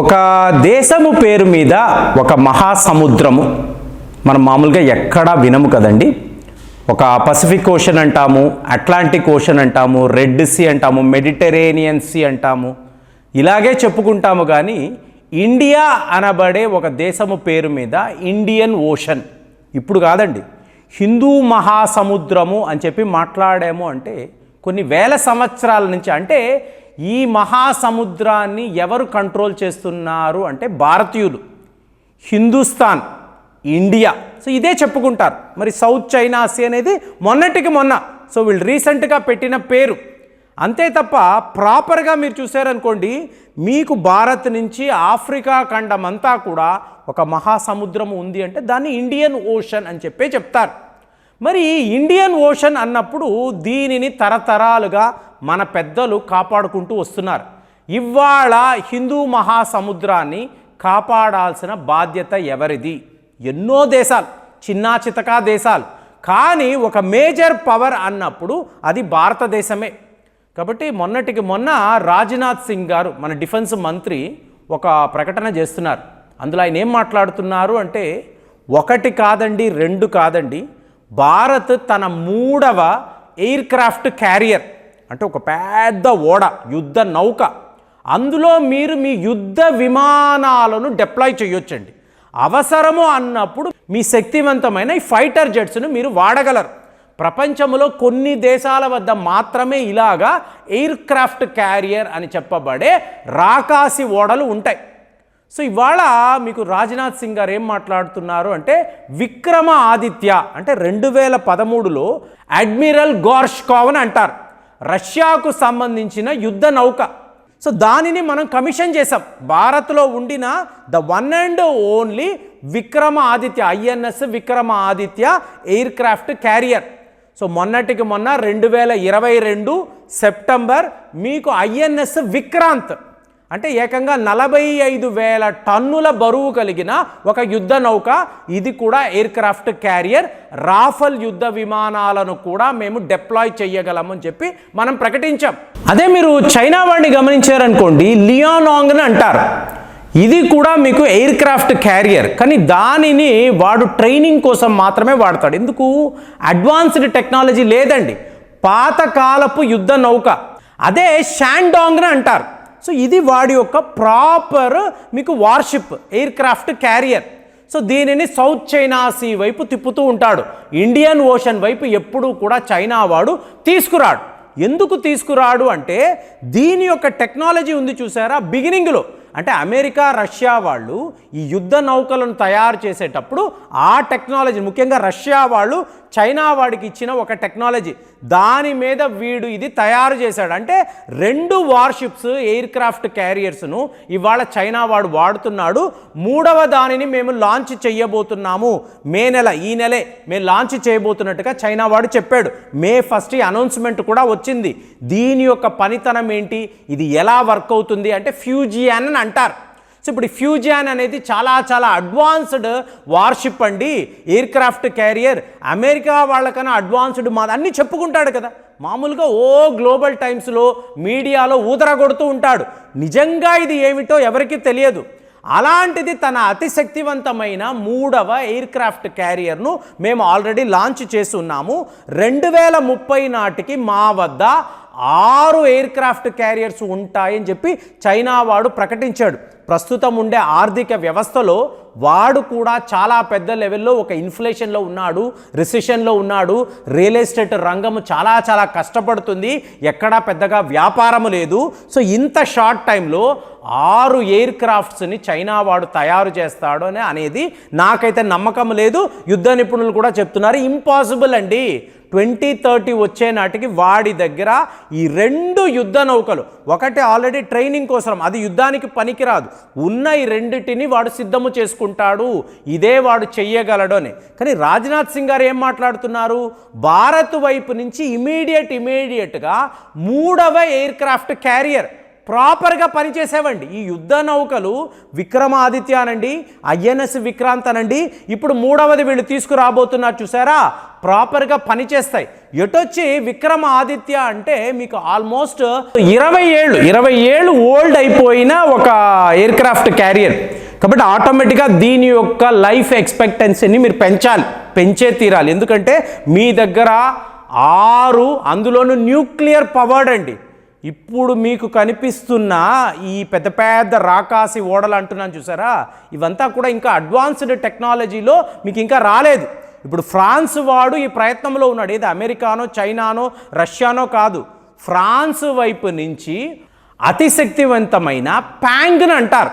ఒక దేశము పేరు మీద ఒక మహాసముద్రము. మనం మామూలుగా ఎక్కడా వినము కదండి. ఒక పసిఫిక్ ఓషన్ అంటాము అట్లాంటిక్ ఓషన్ అంటాము రెడ్ సీ అంటాము మెడిటరేనియన్ సీ అంటాము. ఇలాగే చెప్పుకుంటాము కానీ ఇండియా అనబడే ఒక దేశము పేరు మీద ఇండియన్ ఓషన్. ఇప్పుడు కాదండి. హిందూ మహాసముద్రము అని చెప్పి మాట్లాడాము అంటే కొన్ని వేల సంవత్సరాల నుంచి అంటే ఈ మహాసముద్రాన్ని ఎవరు కంట్రోల్ చేస్తున్నారు అంటే భారతీయులు. హిందుస్థాన్ ఇండియా. సో ఇదే చెప్పుకుంటారు. మరి సౌత్ చైనా సీ అనేది మొన్నటికి మొన్న. సో వీళ్ళు రీసెంట్గా పెట్టిన పేరు. అంతే తప్ప ప్రాపర్గా మీరు చూసారనుకోండి మీకు భారత్ నుంచి ఆఫ్రికా ఖండం అంతా కూడా ఒక మహాసముద్రం ఉంది అంటే దాన్ని ఇండియన్ ఓషన్ అని చెప్పే చెప్తారు. మరి ఇండియన్ ఓషన్ అన్నప్పుడు దీనిని తరతరాలుగా మన పెద్దలు కాపాడుకుంటూ వస్తున్నారు. ఇవాళ హిందూ మహాసముద్రాన్ని కాపాడాల్సిన బాధ్యత ఎవరిది? ఎన్నో దేశాలు చిన్నా చితకా దేశాలు. కానీ ఒక మేజర్ పవర్ అన్నప్పుడు అది భారతదేశమే. కాబట్టి మొన్నటికి మొన్న రాజ్నాథ్ సింగ్ గారు మన డిఫెన్స్ మంత్రి ఒక ప్రకటన చేస్తున్నారు. అందులో ఆయన ఏం మాట్లాడుతున్నారు అంటే ఒకటి కాదండి రెండు కాదండి భారత్ తన మూడవ ఎయిర్ క్రాఫ్ట్ క్యారియర్ అంటే ఒక పెద్ద ఓడ యుద్ధ నౌక. అందులో మీరు మీ యుద్ధ విమానాలను డిప్లాయ్ చేయొచ్చండి. అవసరము అన్నప్పుడు మీ శక్తివంతమైన ఈ ఫైటర్ జెట్స్ను మీరు వాడగలరు. ప్రపంచంలో కొన్ని దేశాల వద్ద మాత్రమే ఇలాగా ఎయిర్ క్రాఫ్ట్ క్యారియర్ అని చెప్పబడే రాకాసి ఓడలు ఉంటాయి. సో ఇవాళ మీకు రాజ్నాథ్ సింగ్ గారు ఏం మాట్లాడుతున్నారు అంటే విక్రమ ఆదిత్య అంటే రెండు వేల పదమూడులో అడ్మిరల్ గోర్ష్కావ్ అని అంటారు. రష్యాకు సంబంధించిన యుద్ధ నౌక. సో దానిని మనం కమిషన్ చేసాం భారత్లో ఉండిన the one and only Vikramaditya INS Vikramaditya aircraft carrier. So మొన్నటికి మొన్న రెండు వేల ఇరవై రెండు సెప్టెంబర్ మీకు ఐఎన్ఎస్ విక్రాంత్. అంటే ఏకంగా నలభై ఐదు వేల టన్నుల బరువు కలిగిన ఒక యుద్ధ నౌక ఇది కూడా ఎయిర్ క్రాఫ్ట్ క్యారియర్ రాఫల్ యుద్ధ విమానాలను కూడా మేము డిప్లాయ్ చేయగలమని చెప్పి మనం ప్రకటించాం. అదే మీరు చైనా వాడిని గమనించారనుకోండి లియానాంగ్ అని అంటారు. ఇది కూడా మీకు ఎయిర్ క్రాఫ్ట్ క్యారియర్ కానీ దానిని వాడు ట్రైనింగ్ కోసం మాత్రమే వాడతాడు. ఎందుకు? అడ్వాన్స్డ్ టెక్నాలజీ లేదండి. పాతకాలపు యుద్ధ నౌక. అదే షాండాంగ్ అని అంటారు. సో ఇది వాడి యొక్క ప్రాపర్ మీకు warship aircraft carrier. So దీనిని సౌత్ చైనా సీ వైపు తిప్పుతూ ఉంటాడు. ఇండియన్ ఓషన్ వైపు ఎప్పుడూ కూడా చైనా వాడు తీసుకురాడు. ఎందుకు తీసుకురాడు అంటే దీని యొక్క టెక్నాలజీ ఉంది చూసారా? బిగినింగ్లో అంటే అమెరికా రష్యా వాళ్ళు ఈ యుద్ధ నౌకలను తయారు చేసేటప్పుడు ఆ టెక్నాలజీ ముఖ్యంగా రష్యా వాళ్ళు చైనా వాడికి ఇచ్చిన ఒక టెక్నాలజీ. దాని మీద వీడు ఇది తయారు చేశాడు. అంటే రెండు వార్షిప్స్ ఎయిర్ క్రాఫ్ట్ క్యారియర్స్ను ఇవాళ చైనా వాడు వాడుతున్నాడు. మూడవ దానిని మేము లాంచ్ చేయబోతున్నాము. మే నెల ఈ నెలే మేము లాంచ్ చేయబోతున్నట్టుగా చైనా వాడు చెప్పాడు. మే ఫస్ట్ అనౌన్స్మెంట్ కూడా వచ్చింది. దీని యొక్క పనితనం ఏంటి? ఇది ఎలా వర్క్ అవుతుంది? అంటే ఫ్యూజియాన్ అని అంటారు. సో ఇప్పుడు ఫ్యూజియాన్ అనేది చాలా చాలా అడ్వాన్స్డ్ వార్షిప్ అండి. Aircraft carrier. అమెరికా వాళ్ళకన్నా అడ్వాన్స్డ్ మా అన్నీ చెప్పుకుంటాడు కదా. మామూలుగా ఓ గ్లోబల్ టైమ్స్లో మీడియాలో ఊదర కొడుతూ ఉంటాడు. నిజంగా ఇది ఏమిటో ఎవరికీ తెలియదు. అలాంటిది తన అతి శక్తివంతమైన మూడవ ఎయిర్ క్రాఫ్ట్ క్యారియర్ను మేము ఆల్రెడీ లాంచ్ చేసి ఉన్నాము రెండు వేల ముప్పై నాటికి మా వద్ద ఆరు ఎయిర్ క్రాఫ్ట్ క్యారియర్స్ ఉంటాయని చెప్పి చైనా వాడు ప్రకటించాడు. ప్రస్తుతం ఉండే ఆర్థిక వ్యవస్థలో వాడు కూడా చాలా పెద్ద లెవెల్లో ఒక ఇన్ఫ్లేషన్లో ఉన్నాడు రిసెషన్లో ఉన్నాడు. రియల్ ఎస్టేట్ రంగము చాలా చాలా కష్టపడుతుంది. ఎక్కడా పెద్దగా వ్యాపారం లేదు. సో ఇంత షార్ట్ టైంలో ఆరు ఎయిర్ క్రాఫ్ట్స్ని చైనా వాడు తయారు చేస్తాడు అని అనేది నాకైతే నమ్మకం లేదు. యుద్ధ నిపుణులు కూడా చెప్తున్నారు. ఇంపాసిబుల్ అండి. ట్వంటీ థర్టీ వచ్చే నాటికి వాడి దగ్గర ఈ రెండు యుద్ధ నౌకలు ఒకటి ఆల్రెడీ ట్రైనింగ్ కోసం అది యుద్ధానికి పనికిరాదు. ఉన్న ఈ రెండిటిని వాడు సిద్ధము చేసుకుంటాడు. ఇదే వాడు చెయ్యగలడు అని. కానీ రాజ్నాథ్ సింగ్ గారు ఏం మాట్లాడుతున్నారు? భారత్ వైపు నుంచి ఇమీడియట్ ఇమీడియట్గా మూడవ ఎయిర్ క్రాఫ్ట్ క్యారియర్ ప్రాపర్గా పనిచేసేవండి. ఈ యుద్ధ నౌకలు విక్రమాదిత్య అనండి ఐఎన్ఎస్ విక్రాంత్ అనండి ఇప్పుడు మూడవది వీళ్ళు తీసుకురాబోతున్నారు చూసారా? ప్రాపర్గా పనిచేస్తాయి. ఎటొచ్చి విక్రమ ఆదిత్య అంటే మీకు ఆల్మోస్ట్ ఇరవై ఏళ్ళు ఇరవై ఏళ్ళు ఓల్డ్ అయిపోయిన ఒక ఎయిర్ క్రాఫ్ట్ క్యారియర్. కాబట్టి ఆటోమేటిక్గా దీని యొక్క లైఫ్ ఎక్స్పెక్టెన్సీని మీరు పెంచాలి పెంచే తీరాలి. ఎందుకంటే మీ దగ్గర ఆరు అందులోనూ న్యూక్లియర్ పవర్డ్ అండి. ఇప్పుడు మీకు కనిపిస్తున్న ఈ పెద్ద పెద్ద రాకాసి ఓడలు అంటున్నాను చూసారా? ఇవంతా కూడా ఇంకా అడ్వాన్స్డ్ టెక్నాలజీలో మీకు ఇంకా రాలేదు. ఇప్పుడు ఫ్రాన్స్ వాడు ఈ ప్రయత్నంలో ఉన్నాడు. ఏది అమెరికానో చైనానో రష్యానో కాదు. ఫ్రాన్స్ వైపు నుంచి అతిశక్తివంతమైన ప్యాంగ్ని అంటారు.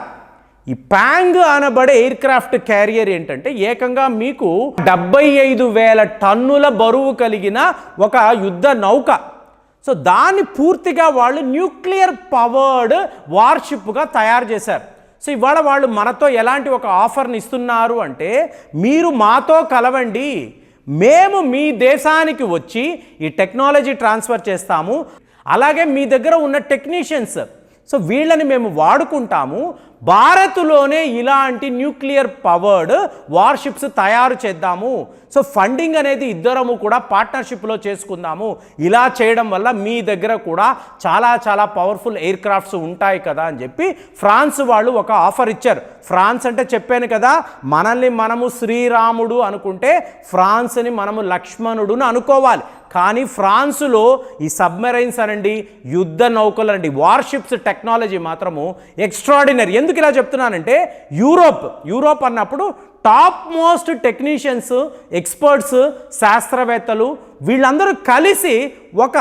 ఈ ప్యాంగ్ అనబడే ఎయిర్ క్రాఫ్ట్ క్యారియర్ ఏంటంటే ఏకంగా మీకు డెబ్బై ఐదు వేల టన్నుల బరువు కలిగిన ఒక యుద్ధ నౌక. సో దాన్ని పూర్తిగా వాళ్ళు న్యూక్లియర్ పవర్డ్ వార్షిప్గా తయారు చేశారు. సో ఇవాళ వాళ్ళు మనతో ఎలాంటి ఒక ఆఫర్ని ఇస్తున్నారు అంటే మీరు మాతో కలవండి మేము మీ దేశానికి వచ్చి ఈ టెక్నాలజీ ట్రాన్స్ఫర్ చేస్తాము. అలాగే మీ దగ్గర ఉన్న టెక్నీషియన్స్ సో వీళ్ళని మేము వాడుకుంటాము. భారత్లోనే ఇలాంటి న్యూక్లియర్ పవర్డ్ వార్షిప్స్ తయారు చేద్దాము. సో ఫండింగ్ అనేది ఇద్దరము కూడా పార్ట్నర్షిప్లో చేసుకుందాము. ఇలా చేయడం వల్ల మీ దగ్గర కూడా చాలా చాలా పవర్ఫుల్ ఎయిర్ క్రాఫ్ట్స్ ఉంటాయి కదా అని చెప్పి ఫ్రాన్స్ వాళ్ళు ఒక ఆఫర్ ఇచ్చారు. ఫ్రాన్స్ అంటే చెప్పాను కదా మనల్ని మనము శ్రీరాముడు అనుకుంటే ఫ్రాన్స్ని మనము లక్ష్మణుడును అనుకోవాలి. కానీ ఫ్రాన్సులో ఈ సబ్మెరైన్స్ అనండి యుద్ధ నౌకలు అనండి వార్షిప్స్ టెక్నాలజీ మాత్రము ఎక్స్ట్రాడినరీ. ఎందుకు ఇలా చెప్తున్నానంటే యూరోప్ యూరోప్ అన్నప్పుడు టాప్ మోస్ట్ టెక్నీషియన్స్ ఎక్స్పర్ట్స్ శాస్త్రవేత్తలు వీళ్ళందరూ కలిసి ఒక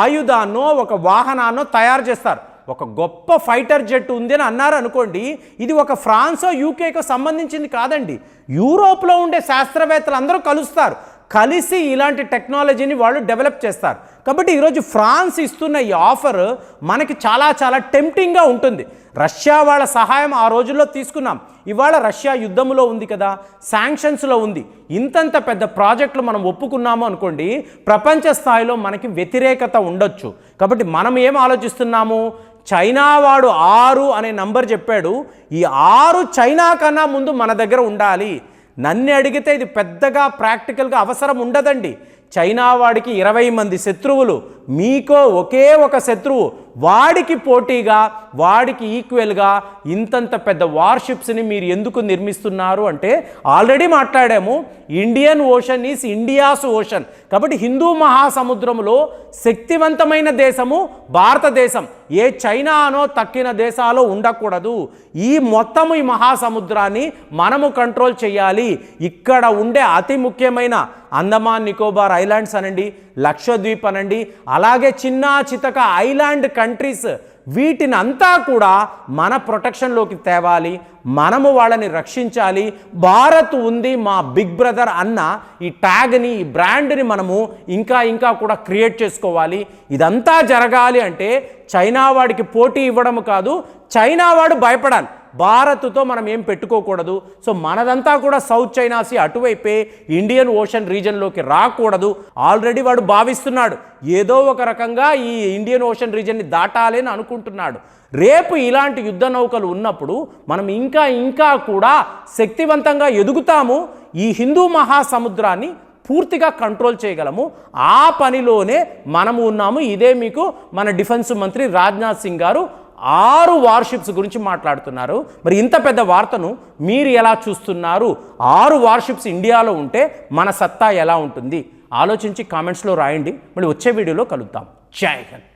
ఆయుధాన్నో ఒక వాహనాన్నో తయారు చేస్తారు. ఒక గొప్ప ఫైటర్ జెట్ ఉంది అని అన్నారు అనుకోండి ఇది ఒక ఫ్రాన్సో యూకేకో సంబంధించింది కాదండి. యూరోప్లో ఉండే శాస్త్రవేత్తలు అందరూ కలుస్తారు. కలిసి ఇలాంటి టెక్నాలజీని వాళ్ళు డెవలప్ చేస్తారు. కాబట్టి ఈరోజు ఫ్రాన్స్ ఇస్తున్న ఈ ఆఫర్ మనకి చాలా చాలా టెంప్టింగ్గా ఉంటుంది. రష్యా వాళ్ళ సహాయం ఆ రోజుల్లో తీసుకున్నాం. ఇవాళ రష్యా యుద్ధంలో ఉంది కదా శాంక్షన్స్లో ఉంది. ఇంతంత పెద్ద ప్రాజెక్టులు మనం ఒప్పుకున్నాము అనుకోండి ప్రపంచ స్థాయిలో మనకి వ్యతిరేకత ఉండొచ్చు. కాబట్టి మనం ఏం ఆలోచిస్తున్నాము? చైనా వాడు ఆరు అనే నంబర్ చెప్పాడు. ఈ ఆరు చైనా కన్నా ముందు మన దగ్గర ఉండాలి. నన్ను అడిగితే ఇది పెద్దగా ప్రాక్టికల్గా అవసరం ఉండదండి. చైనా వాడికి ఇరవై మంది శత్రువులు మీకో ఒకే ఒక శత్రువు వాడికి పోటీగా వాడికి ఈక్వల్గా ఇంతంత పెద్ద వార్షిప్స్ని మీరు ఎందుకు నిర్మిస్తున్నారు అంటే ఆల్రెడీ మాట్లాడాము Indian Ocean is India's ocean. కాబట్టి హిందూ మహాసముద్రంలో శక్తివంతమైన దేశము భారతదేశం. ఏ చైనానో తక్కిన దేశాలో ఉండకూడదు. ఈ మొత్తము ఈ మహాసముద్రాన్ని మనము కంట్రోల్ చేయాలి. ఇక్కడ ఉండే అతి ముఖ్యమైన అండమాన్ నికోబార్ ఐలాండ్స్ అనండి లక్షద్వీప్ అనండి అలాగే చిన్న చితక ఐలాండ్ కంట్రీస్ వీటిని అంతా కూడా మన ప్రొటెక్షన్లోకి తేవాలి మనము వాళ్ళని రక్షించాలి. భారత్ ఉంది మా బిగ్ బ్రదర్ అన్న ఈ ట్యాగ్ని ఈ బ్రాండ్ని మనము ఇంకా ఇంకా కూడా క్రియేట్ చేసుకోవాలి. ఇదంతా జరగాలి అంటే చైనా వాడికి పోటీ ఇవ్వడం కాదు చైనా వాడు భయపడాలి. భారత్తో మనం ఏం పెట్టుకోకూడదు. సో మనదంతా కూడా సౌత్ చైనా సీ అటువైపే ఇండియన్ ఓషన్ రీజన్లోకి రాకూడదు. ఆల్రెడీ వాడు భావిస్తున్నాడు. ఏదో ఒక రకంగా ఈ ఇండియన్ ఓషన్ రీజన్ని దాటాలి అని అనుకుంటున్నాడు. రేపు ఇలాంటి యుద్ధ నౌకలు ఉన్నప్పుడు మనం ఇంకా ఇంకా కూడా శక్తివంతంగా ఎదుగుతాము. ఈ హిందూ మహాసముద్రాన్ని పూర్తిగా కంట్రోల్ చేయగలము. ఆ పనిలోనే మనము ఉన్నాము. ఇదే మీకు మన డిఫెన్స్ మంత్రి రాజ్నాథ్ సింగ్ గారు ఆరు వార్షిప్స్ గురించి మాట్లాడుతున్నారు. మరి ఇంత పెద్ద వార్తను మీరు ఎలా చూస్తున్నారు? ఆరు వార్షిప్స్ ఇండియాలో ఉంటే మన సత్తా ఎలా ఉంటుంది? ఆలోచించి కామెంట్స్లో రాయండి. మళ్ళీ వచ్చే వీడియోలో కలుద్దాం. జై హింద్.